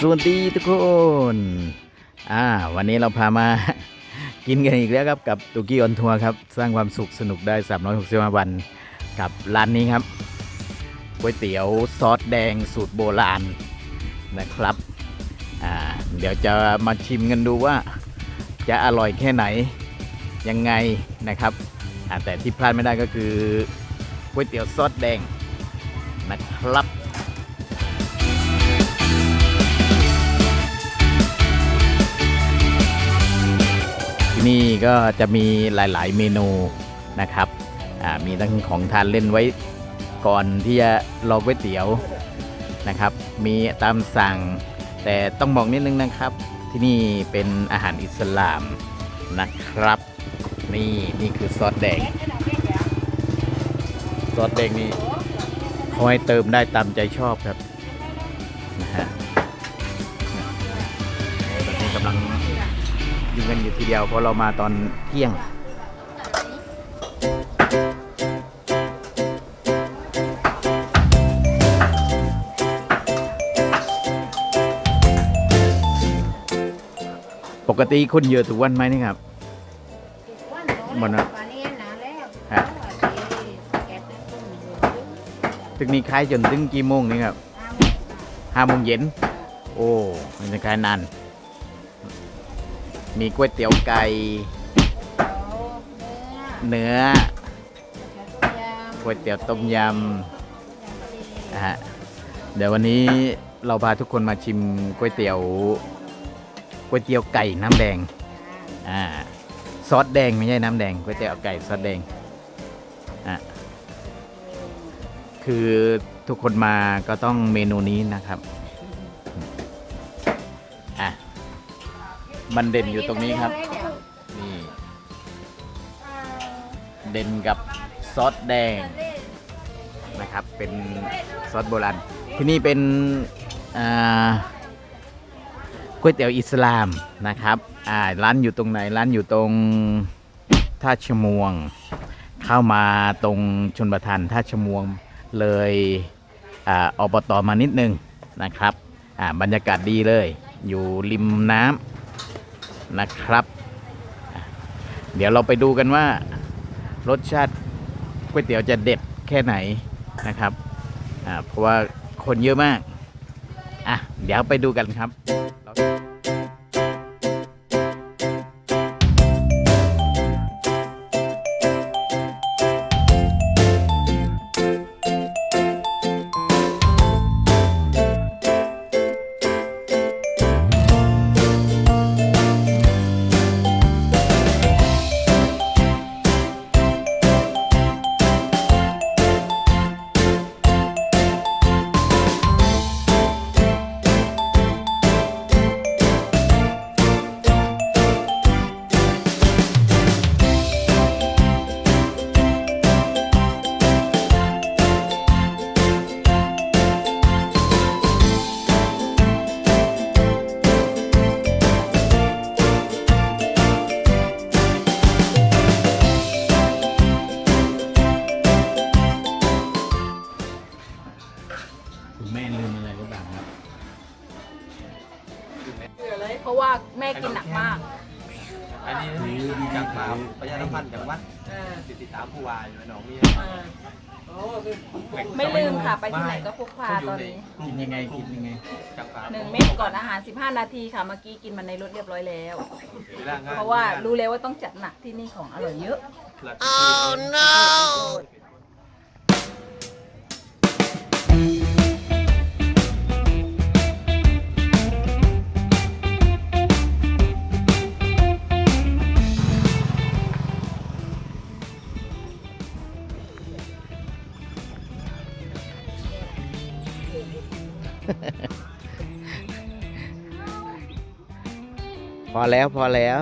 สวัสดีทุกคน อ่า วันนี้เราพามา กินกันอีกแล้วครับกับตุกี้ออนทัวร์ครับ สร้างความสุขสนุกได้ 365 วัน กับร้านนี้ครับก๋วยเตี๋ยวซอสแดงสูตรโบราณนะครับ อ่า เดี๋ยวจะมาชิมกันดูว่า จะอร่อยแค่ไหน ยังไงนะครับ อ่า แต่ที่พลาดไม่ได้ก็คือก๋วยเตี๋ยวซอสแดงนะครับ นี่ก็จะมีหลาย ๆ เมนูนะครับมีทั้งของทานเล่นไว้ก่อนที่จะรอก๋วยเตี๋ยวนะครับ มีตามสั่ง แต่ต้องบอกนิดนึงนะครับ ที่นี่เป็นอาหารอิสลามนะครับ นี่นี่คือซอสแดง ซอสแดงนี่เขาให้เติมได้ตามใจชอบครับนะฮะตอนนี้กำลัง ยิงกันอยู่ทีเดียวเพราะเรามาตอนเที่ยง ปกติคนเยอะทุกวันไหมนี่ครับหมดนะ ฮะตึกนี้คล้ายจนถึงกี่โมงนี่ครับห้าโมงเย็น โอ้มันจะคล้ายนาน มีก๋วยเตี๋ยวไก่เนื้อก๋วยเตี๋ยวต้มยำนะฮะเดี๋ยววันนี้เราพาทุกคนมาชิมก๋วยเตี๋ยวก๋วยเตี๋ยวไก่น้ำแดงอ่าซอสแดงไม่ใช่น้ำแดงก๋วยเตี๋ยวไก่ซอสแดงอะคือทุกคนมาก็ต้องเมนูนี้นะครับ มันเด่นอยู่ตรงนี้ครับ นี่เด่นกับซอสแดงนะครับ เป็นซอสโบราณที่นี่เป็นก๋วยเตี๋ยวอิสลามนะครับร้านอยู่ตรงไหนร้านอยู่ตรงท่าชมวง เข้ามาตรงชนประทานท่าชมวงเลยอ่าอบตมานิดนึงนะครับบรรยากาศดีเลย อยู่ริมน้ำ นะครับ เดี๋ยวเราไปดูกันว่า รสชาติก๋วยเตี๋ยวจะเด็ดแค่ไหนนะครับเพราะว่าคนเยอะมาก อะ เดี๋ยวไปดูกันครับ กินหนักมาก อันนี้จากหมาประชาสัมพันธ์จังหวัดติดตามผู้ว่าอยู่ในหนองนี่ไม่ลืมค่ะ ไปที่ไหนก็พกพาตอนนี้กินยังไงกินยังไงจากหมาหนึ่งเม็ดก่อนอาหาร 15 นาทีค่ะ เมื่อกี้กินมันในรถเรียบร้อยแล้ว เพราะว่ารู้แล้วว่าต้องจัดหนักที่นี่ของอร่อยเยอะ oh no พอแล้วพอแล้ว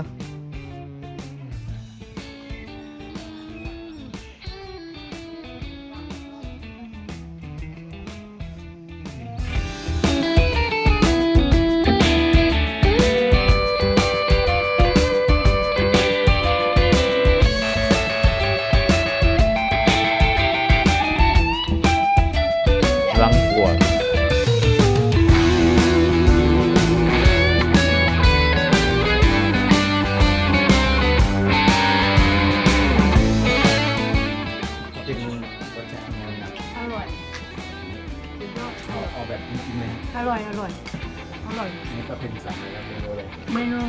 อร่อยนี่ก็เป็นสั่งเลยครับเมนูเลยเมนู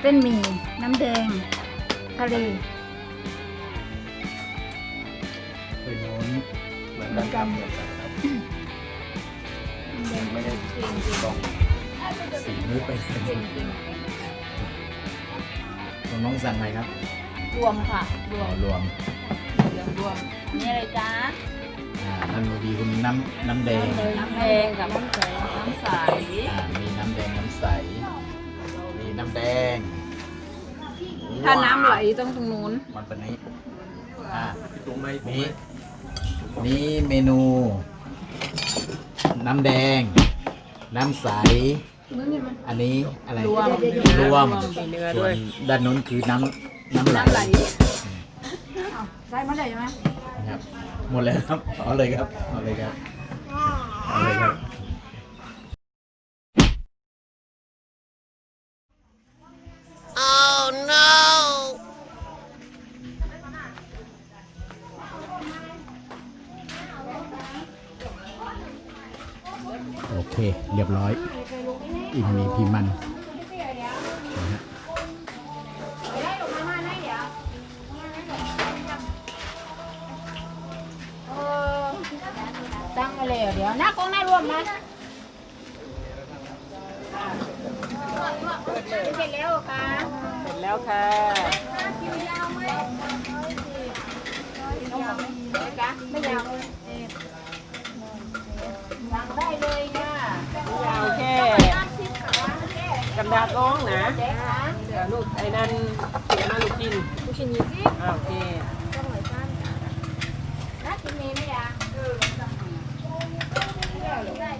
เส้นหมี่น้ำแดงทะเลเป็นโน้นเหมือนกันครับเหมือนกันครับยังไม่ได้ลองสีมือไปเลยของน้องสั่งอะไรครับ รวมค่ะ รวอ๋อมรวมเหลืองรวมนี่อะไรจ๊ะ อ่าท่านดีคุณน้ำน้ำแดงน้ำแดงกับน้ำใสน้ำใสอ่ามีน้ำแดงน้ำใส มีน้ำแดงถ้าน้ำไหลต้องตรงนู้นมันเป็นนี้อ่าพี่ตุ้มไหมนี่นี่เมนู น้ำแดง น้ำใส อันนี้อะไรรวมรวมมีเนื้อส่ด้ววยนด้านนู้นคือน้ำน้ำไหลน้ำไหลได้มาได้ไหม นะครับ หมดแล้วครับเอาเลยครับเอาเลยครับเอาเลยครับโอเค เรียบร้อยอีกมีพิมัน หน้ากองหน้ารวมมาเสร็จแล้วค่ะ เสร็จแล้วค่ะไม่ยาวสั่งได้เลยค่ะยาวแค่กำดาร้องนะลูกไอ้นั่นเสียมาลูกกินลูกชิ้นยี่สิบโอเคก็เหมือนกันนะกินนี้ไหมอะ 对百